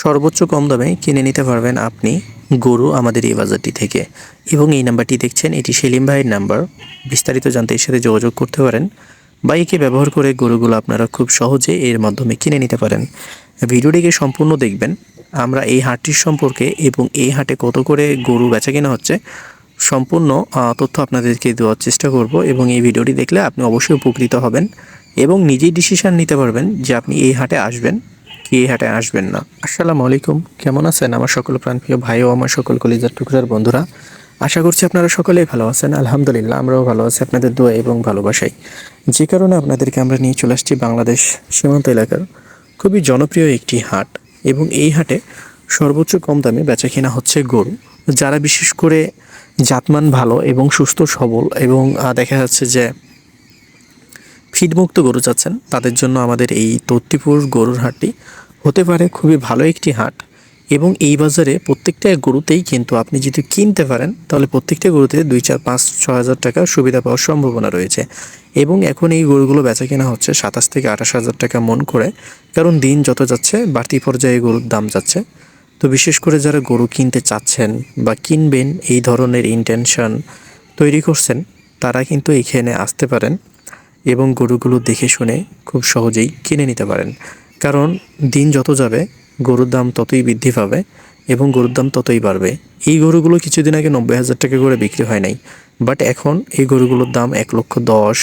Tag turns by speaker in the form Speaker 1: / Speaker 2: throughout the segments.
Speaker 1: সর্বোচ্চ কম দামে কিনে নিতে পারবেন আপনি গরু আমাদের এই বাজারটি থেকে। এবং এই নাম্বারটি দেখছেন, এটি সেলিম ভাইয়ের নাম্বার। বিস্তারিত জানতে এর সাথে যোগাযোগ করতে পারেন। বা একে ব্যবহার করে গরুগুলো আপনারা খুব সহজে এর মাধ্যমে কিনে নিতে পারেন। ভিডিওটিকে সম্পূর্ণ দেখবেন। আমরা এই হাটটির সম্পর্কে এবং এই হাটে কত করে গরু বেচা কেনা হচ্ছে সম্পূর্ণ তথ্য আপনাদেরকে দেওয়ার চেষ্টা করব এবং এই ভিডিওটি দেখলে আপনি অবশ্যই উপকৃত হবেন এবং নিজেই ডিসিশান নিতে পারবেন যে আপনি এই হাটে আসবেন। এই হাটে আসবেন না? আসসালামু আলাইকুম। কেমন আছেন আমার সকল প্রাণপ্রিয় ভাই ও আমার সকল কলিজার টুকরার বন্ধুরা? আশা করছি আপনারা সকলেই ভালো আছেন। আলহামদুলিল্লাহ, আমরাও ভালো আছি আপনাদের দোয়া এবং ভালোবাসাই যে কারণে আপনাদেরকে আমরা নিয়ে চলে আসছি বাংলাদেশ সীমান্ত এলাকার খুবই জনপ্রিয় একটি হাট এবং এই হাটে সর্বোচ্চ কম দামে বেচা কেনা হচ্ছে গরু, যারা বিশেষ করে জাতমান ভালো এবং সুস্থ সবল এবং দেখা যাচ্ছে যে ফিডমুক্ত গরু চাচ্ছেন। তাদের জন্য আমাদের এই তত্তিপুর গরুর হাটটি হতে পারে খুবই ভালো একটি হাট। এবং এই বাজারে প্রত্যেকটা গরুতেই কিন্তু আপনি যদি কিনতে পারেন, তাহলে প্রত্যেকটা গরুতে দুই, চার, পাঁচ ছ হাজার টাকা সুবিধা পাওয়ার সম্ভাবনা রয়েছে। এবং এখন এই গরুগুলো বেচা কেনা হচ্ছে সাতাশ থেকে আঠাশ হাজার টাকা মন করে। কারণ দিন যত যাচ্ছে, বাড়তি পর্যায়ে গরুর দাম যাচ্ছে। তো বিশেষ করে যারা গরু কিনতে চাচ্ছেন বা কিনবেন, এই ধরনের ইন্টেনশন তৈরি করছেন, তারা কিন্তু এখানে আসতে পারেন। এবং গরুগুলো দেখে শুনে খুব সহজেই কিনে নিতে পারেন। কারণ দিন যত যাবে, গরুর দাম ততই বৃদ্ধি পাবে এবং গরুর দাম ততই বাড়বে। এই গরুগুলো কিছুদিন আগে নব্বই হাজার টাকা করে বিক্রি হয় নাই। বাট এখন এই গরুগুলোর দাম এক লক্ষ দশ,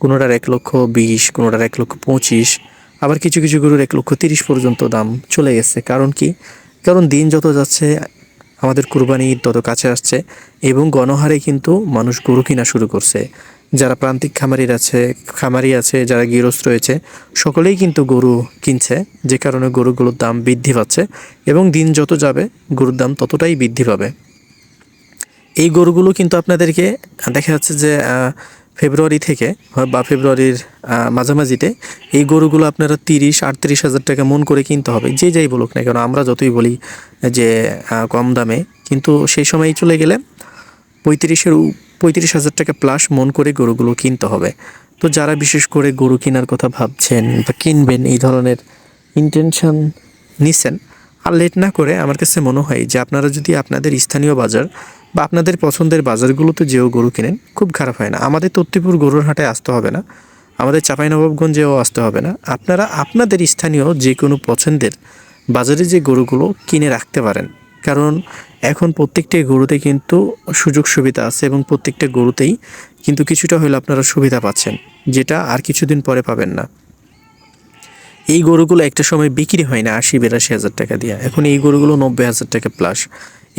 Speaker 1: কোনোটার এক লক্ষ বিশ, কোনোটার এক লক্ষ পঁচিশ, আবার কিছু কিছু গরুর এক লক্ষ তিরিশ পর্যন্ত দাম চলে গেছে। কারণ কি? কারণ দিন যত যাচ্ছে, আমাদের কুরবানি তত কাছে আসছে এবং গণহারে কিন্তু মানুষ গরু কিনা শুরু করছে। যারা প্রান্তিক খামারির আছে, খামারি আছে, যারা গৃহস্থ রয়েছে, সকলেই কিন্তু গরু কিনছে, যে কারণে গরুগুলোর দাম বৃদ্ধি পাচ্ছে এবং দিন যত যাবে, গরুর দাম ততটাই বৃদ্ধি পাবে। এই গরুগুলো কিন্তু আপনাদেরকে দেখা যাচ্ছে যে ফেব্রুয়ারি থেকে বা ফেব্রুয়ারির মাঝামাঝিতে এই গরুগুলো আপনারা তিরিশ, আটত্রিশ হাজার টাকা মন করে কিনতে হবে, যে যাই বলুক না কেন, আমরা যতই বলি যে কম দামে, কিন্তু সেই সময় চলে গেলে পঁয়ত্রিশের পঁয়ত্রিশ হাজার টাকা প্লাস মন করে গরুগুলো কিনতে হবে। তো যারা বিশেষ করে গরু কেনার কথা ভাবছেন বা কিনবেন, এই ধরনের ইন্টেনশন নিছেন, আর লেট না করে আমার কাছে মনে হয় যে আপনারা যদি আপনাদের স্থানীয় বাজার বা আপনাদের পছন্দের বাজারগুলোতে যেও গরু কেনেন, খুব খারাপ হয় না। আমাদের তত্তিপুর গরুর হাটে আসতে হবে না। আমাদের চাঁপাইনবাবগঞ্জেও আসতে হবে না। আপনারা আপনাদের স্থানীয় যে কোনো পছন্দের বাজারে যে গরুগুলো কিনে রাখতে পারেন। কারণ এখন প্রত্যেকটা গরুতে কিন্তু সুযোগ সুবিধা আছে এবং প্রত্যেকটা গরুতেই কিন্তু কিছুটা হলে আপনারা সুবিধা পাচ্ছেন, যেটা আর কিছুদিন পরে পাবেন না। এই গরুগুলো একটা সময় বিক্রি হয় না আশি, বিরাশি হাজার টাকা দিয়ে। এখন এই গরুগুলো নব্বই হাজার টাকা প্লাস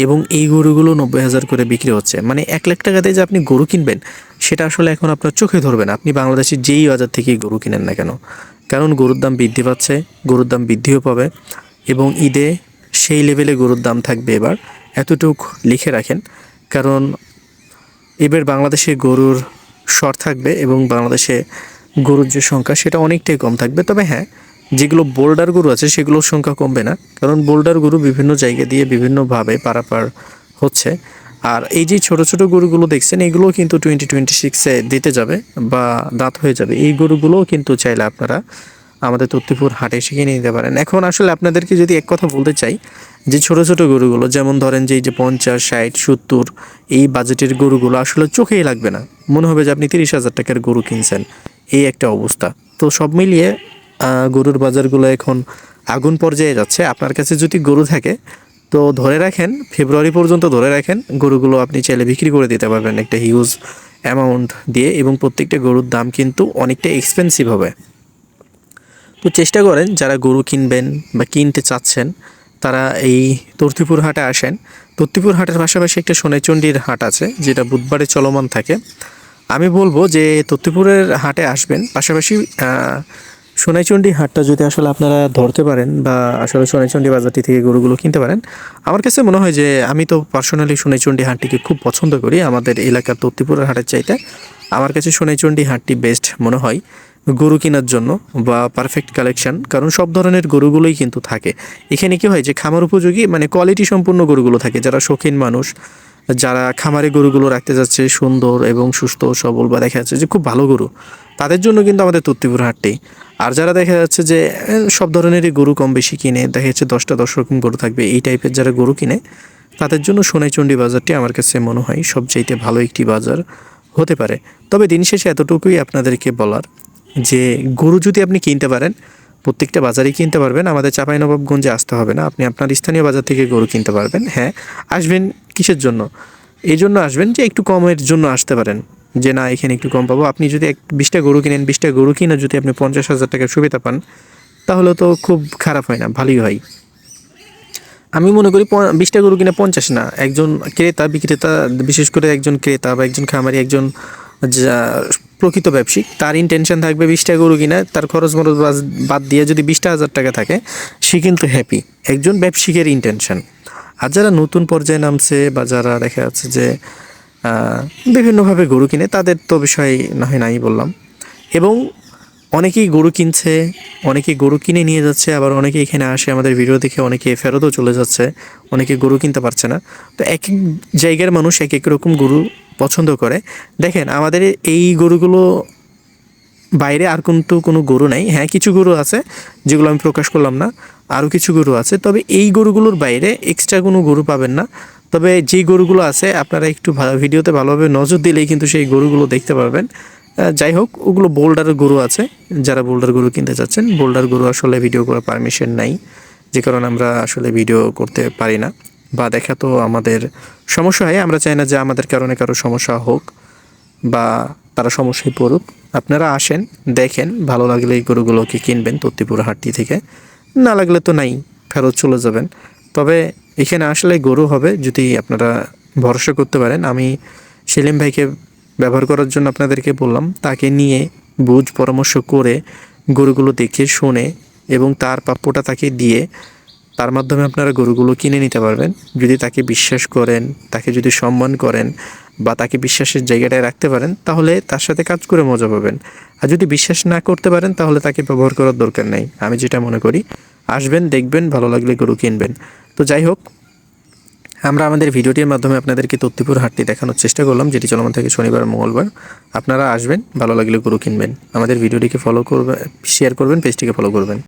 Speaker 1: এবং এই গরুগুলো নব্বই হাজার করে বিক্রি হচ্ছে। মানে এক লাখ টাকাতে যে আপনি গরু কিনবেন, সেটা আসলে এখন আপনার চোখে ধরবে না। আপনি বাংলাদেশের যেই বাজার থেকেই গরু কিনেন না কেন, কারণ গরুর দাম বৃদ্ধি পাচ্ছে, গরুর দাম বৃদ্ধিও পাবে এবং ঈদে সেই লেভেলে গরুর দাম থাকবে এবার। এতটুক লিখে রাখেন, কারণ এবার বাংলাদেশে গরুর শর থাকবে এবং বাংলাদেশে গরুর যে সংখ্যা, সেটা অনেকটাই কম থাকবে। তবে হ্যাঁ যেগুলো বোল্ডার গরু আছে, সেগুলোর সংখ্যা কমবে না, কারণ বোল্ডার গরু বিভিন্ন জায়গা দিয়ে বিভিন্নভাবে পারাপার হচ্ছে। আর এই যে ছোট ছোট গরুগুলো দেখছেন এগুলো কিন্তু টোয়েন্টি টোয়েন্টি সিক্সে দিতে যাবে বা দাঁত হয়ে যাবে। এই গরুগুলোও কিন্তু চাইলে আপনারা আমাদের তত্তিপুর হাটে এসে কিনে নিতে পারেন। এখন আসলে আপনাদেরকে যদি এক কথা বলতে চাই, যে ছোট ছোট গরুগুলো, যেমন ধরেন যে এই যে পঞ্চাশ, ষাট, সত্তর, এই বাজেটের গরুগুলো আসলে চোখেই লাগবে না। মনে হবে যে আপনি তিরিশ হাজার টাকার গরু কিনছেন। এই একটা অবস্থা। তো সব মিলিয়ে গরুর বাজারগুলো এখন আগুন পর্যায়ে যাচ্ছে। আপনার কাছে যদি গরু থাকে, তো ধরে রাখেন, ফেব্রুয়ারি পর্যন্ত ধরে রাখেন, গরুগুলো আপনি চাইলে বিক্রি করে দিতে পারবেন একটা হিউজ অ্যামাউন্ট দিয়ে এবং প্রত্যেকটা গরুর দাম কিন্তু অনেকটা এক্সপেন্সিভ হবে। তো চেষ্টা করেন, যারা গরু কিনবেন বা কিনতে চাচ্ছেন, তারা এই তর্তিপুর হাটে আসেন। তর্তিপুর হাটের পাশাপাশি একটা সোনাইচণ্ডীর হাট আছে, যেটা বুধবারে চলমান থাকে। আমি বলব যে তত্তিপুরের হাটে আসবেন, পাশাপাশি সোনাইচণ্ডী হাটটা যদি আসলে আপনারা ধরতে পারেন বা আসলে সোনাইচণ্ডী বাজারটি থেকে গরুগুলো কিনতে পারেন, আমার কাছে মনে হয় যে আমি তো পার্সোনালি সোনাইচণ্ডী হাটটিকে খুব পছন্দ করি। আমাদের এলাকার তত্তিপুরের হাটের চাইতে আমার কাছে সোনাইচণ্ডী হাটটি বেস্ট মনে হয়। গরু কেনার জন্য বা পারফেক্ট কালেকশন কারণ সব ধরনের গরুগুলোই কিন্তু থাকে। এখানে কি হয় যে খামার উপযোগী মানে কোয়ালিটি সম্পূর্ণ গরুগুলো থাকে। যারা শৌখিন মানুষ, যারা খামারে গরুগুলো রাখতে যাচ্ছে, সুন্দর এবং সুস্থ, সবল বা দেখা যাচ্ছে যে খুব ভালো গরু, তাদের জন্য কিন্তু আমাদের তত্ত্বপুর হাটটি। আর যারা দেখা যাচ্ছে যে সব ধরনেরই গরু কম বেশি কিনে, দেখা যাচ্ছে দশটা, দশ রকম গরু থাকবে, এই টাইপের যারা গরু কিনে, তাদের জন্য সোনাইচন্ডী বাজারটি আমার কাছে মনে হয় সবচাইতে ভালো একটি বাজার হতে পারে। তবে দিন শেষে এতটুকুই আপনাদেরকে বলার। যে গরু যদি আপনি কিনতে পারেন, প্রত্যেকটা বাজারেই কিনতে পারবেন, আমাদের চাঁপাইনবাবগঞ্জে আসতে হবে না। আপনি আপনার স্থানীয় বাজার থেকে গরু কিনতে পারবেন হ্যাঁ। আসবেন কিসের জন্য? এই জন্য আসবেন যে একটু কমের জন্য আসতে পারেন। যে না, এখানে একটু কম পাবো। আপনি যদি এক বিশটা গরু কিনেন, বিশটা গরু কিনে যদি আপনি পঞ্চাশ হাজার টাকার সুবিধা পান, তাহলে তো খুব খারাপ হয় না, ভালোই হয়। আমি মনে করি বিশটা গরু কিনে পঞ্চাশ না। একজন ক্রেতা, বিক্রেতা, বিশেষ করে একজন ক্রেতা বা একজন খামারি, একজন প্রকৃত ব্যবসায়িক, তার ইন্টেনশন থাকবে বিশটা গরু কিনা, তার খরচ মরচ বাদ দিয়ে যদি বিশটা হাজার টাকা থাকে, সে কিন্তু হ্যাপি একজন ব্যবসায়িকের ইন্টেনশন আর যারা নতুন পর্যায়ে নামছে বা যারা দেখা যাচ্ছে যে বিভিন্নভাবে গরু কিনে, তাদের তো বিষয় না হয় নাই বললাম। এবং অনেকেই গরু কিনছে অনেকে গরু কিনে নিয়ে যাচ্ছে, আবার অনেকে এখানে আসে আমাদের ভিডিও দেখে, অনেকে ফেরতও চলে যাচ্ছে, অনেকে গরু কিনতে পারছে না। তো এক এক জায়গার মানুষ এক এক রকম গরু পছন্দ করে। দেখেন, আমাদের এই গরুগুলো বাইরে আর কিন্তু কোনো গরু নাই। হ্যাঁ কিছু গরু আছে যেগুলো আমি প্রকাশ করলাম না, আরও কিছু গরু আছে। তবে এই গরুগুলোর বাইরে এক্সট্রা কোনো গরু পাবেন না। তবে যে গরুগুলো আছে, আপনারা একটু ভালো ভিডিওতে ভালোভাবে নজর দিলেই কিন্তু সেই গরুগুলো দেখতে পারবেন। যাই হোক, ওগুলো বোল্ডারের গরু আছে। যারা বোল্ডার গরু কিনতে চাচ্ছেন বোল্ডার গরু আসলে ভিডিও করার পারমিশন নাই। যে কারণে আমরা আসলে ভিডিও করতে পারি না। বা দেখা তো আমাদের সমস্যা হয়। আমরা চাই না যে আমাদের কারণে কারও সমস্যা হোক বা তারা সমস্যায় পড়ুক। আপনারা আসেন, দেখেন, ভালো লাগলে এই গরুগুলোকে কিনবেন তত্তিপুর হাটটি থেকে। না লাগলে তো নাই, ফেরত চলে যাবেন। তবে এখানে আসলে গরু হবে যদি আপনারা ভরসা করতে পারেন। আমি সেলিম ভাইকে ব্যবহার করার জন্য আপনাদেরকে বললাম, তাকে নিয়ে বুঝ পরামর্শ করে গরুগুলো দেখে শুনে এবং তার প্রাপ্যটা তাকে দিয়ে তার মাধ্যমে আপনারা গরুগুলো কিনে নিতে পারবেন। যদি তাকে বিশ্বাস করেন, তাকে যদি সম্মান করেন বা তাকে বিশ্বাসের জায়গাটায় রাখতে পারেন, তাহলে তার সাথে কাজ করে মজা পাবেন। আর যদি বিশ্বাস না করতে পারেন, তাহলে তাকে ব্যবহার করার দরকার নেই। আমি যেটা মনে করি, আসবেন, দেখবেন, ভালো লাগলে গরু কিনবেন। তো যাই হোক, আমরা আমাদের ভিডিওটির মাধ্যমে আপনাদেরকে তত্ত্বপুর হাটটি দেখানোর চেষ্টা করলাম, যেটি চলমান থেকে শনিবার, মঙ্গলবার। আপনারা আসবেন, ভালো লাগলে গরু কিনবেন। আমাদের ভিডিওটিকে ফলো করবেন শেয়ার করবেন পেজটিকে ফলো করবেন।